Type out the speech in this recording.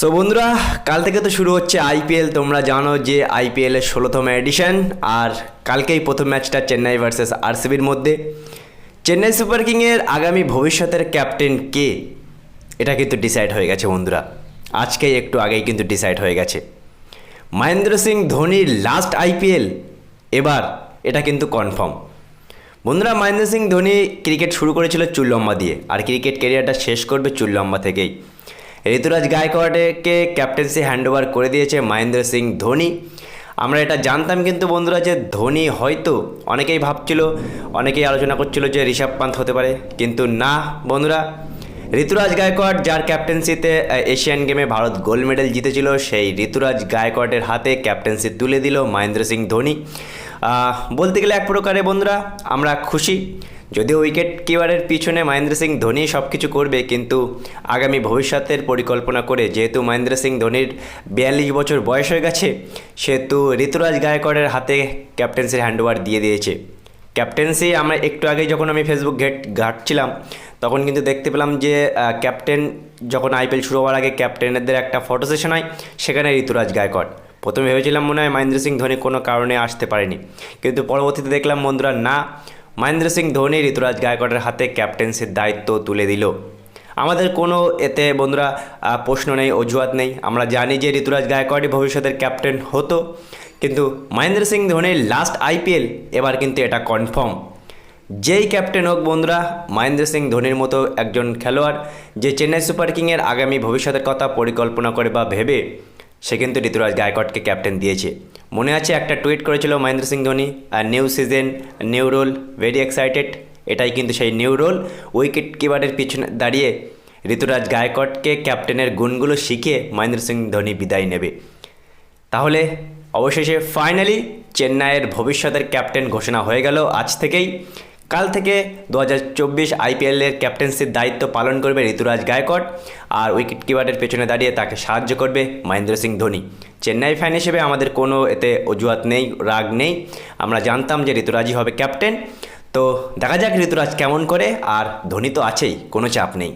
So বন্ধুরা, কাল থেকে তো শুরু হচ্ছে আইপিএল তোমরা জানো যে আইপিএল এর ষোলোতম এডিশন আর কালকেই প্রথম ম্যাচটা চেন্নাই ভার্সেস আরসিবির মধ্যে। চেন্নাই সুপার কিংয়ের আগামী ভবিষ্যতের ক্যাপ্টেন কে? এটা কিন্তু ডিসাইড হয়ে গেছে, বন্ধুরা। আজকেই একটু আগেই কিন্তু ডিসাইড হয়ে গেছে। মহেন্দ্র সিং ধোনির লাস্ট আইপিএল এবার এটা কিন্তু কনফার্ম বন্ধুরা, মহেন্দ্র সিং ধোনি ক্রিকেট শুরু করেছিল চুল্লম্বা দিয়ে, আর ক্রিকেট ক্যারিয়ারটা শেষ করবে চুল্লম্বা থেকেই। ঋতুরাজ গায়কোয়াড়কে ক্যাপ্টেন্সি হ্যান্ডওভার করে দিয়েছে মহেন্দ্র সিং ধোনি। আমরা এটা জানতাম কিন্তু বন্ধুরা যে ধোনি হয়তো অনেকেই ভাবছিল, অনেকেই আলোচনা করছিল যে ঋষভ পান্ত হতে পারে, কিন্তু না বন্ধুরা। ঋতুরাজ গায়কোয়াড় যার ক্যাপ্টেন্সিতে এশিয়ান গেমে ভারত গোল্ড মেডেল জিতেছিল, সেই ঋতুরাজ গায়কোয়াড়ের হাতে ক্যাপ্টেন্সি তুলে দিল মহেন্দ্র সিং ধোনি। বলতে গেলে এক প্রকারে বন্ধুরা, আমরা খুশি। যদিও উইকেট কিপারের পিছনে মহেন্দ্র সিং ধোনি সব কিছু করবে, কিন্তু আগামী ভবিষ্যতের পরিকল্পনা করে যেহেতু মহেন্দ্র সিং ধোনির বিয়াল্লিশ বছর বয়স হয়ে গেছে, সেহেতু ঋতুরাজ গায়কোয়াড়ের হাতে ক্যাপ্টেন্সির হ্যান্ডওভার দিয়ে দিয়েছে। ক্যাপ্টেন্সি আমরা একটু আগেই যখন আমি ফেসবুক ঘেট ঘাটছিলাম, তখন কিন্তু দেখতে পেলাম যে ক্যাপ্টেন যখন আইপিএল শুরু হওয়ার আগে ক্যাপ্টেনদের একটা ফটো সেশন হয়, সেখানে ঋতুরাজ গায়কোয়াড় প্রথমে ভেবেছিলাম মনে হয় মহেন্দ্র সিং ধোনি কোনো কারণে আসতে পারেনি, কিন্তু পরবর্তীতে দেখলাম বন্ধুরা না মহেন্দ্র সিং ধোনি ঋতুরাজ গায়কোয়াড়ের হাতে ক্যাপ্টেন্সির দায়িত্ব তুলে দিল। আমাদের কোনো এতে বন্ধুরা প্রশ্ন নেই, অজুহাত নেই। আমরা জানি যে ঋতুরাজ গায়কোয়াড়ই ভবিষ্যতের ক্যাপ্টেন হতো। কিন্তু মহেন্দ্র সিং ধোনির লাস্ট আইপিএল এবার কিন্তু এটা কনফার্ম যেই ক্যাপ্টেন হোক বন্ধুরা, মহেন্দ্র সিং ধোনির মতো একজন খেলোয়াড়, যে চেন্নাই সুপার কিংয়ের আগামী ভবিষ্যতের কথা পরিকল্পনা করে বা ভেবে সে কিন্তু ঋতুরাজ গায়কটকে ক্যাপ্টেন দিয়েছে। মনে আছে একটা টুইট করেছিল মহেন্দ্র সিং ধোনি আর new season new role very excited এটাই কিন্তু সেই নিউ রোল উইকেট কিপারের পিছনে দাঁড়িয়ে ঋতুরাজ গায়কটকে ক্যাপ্টেনের গুণগুলো শিখে মহেন্দ্র সিং ধোনি বিদায় নেবে। তাহলে অবশেষে ফাইনালি চেন্নাইয়ের ভবিষ্যতের ক্যাপ্টেন ঘোষণা হয়ে গেল আজ থেকেই। কাল থেকে দু হাজার চব্বিশ আইপিএলের ক্যাপ্টেন্সির দায়িত্ব পালন করবে ঋতুরাজ গায়কট আর উইকেট কিপারের পেছনে দাঁড়িয়ে তাকে সাহায্য করবে মহেন্দ্র সিং ধোনি। চেন্নাই ফ্যান হিসেবে আমাদের কোনো এতে অজুহাত নেই, রাগ নেই। আমরা জানতাম যে ঋতুরাজই হবে ক্যাপ্টেন। তো দেখা যাক ঋতুরাজ কেমন করে, আর ধোনি তো আছেই, কোনো চাপ নেই।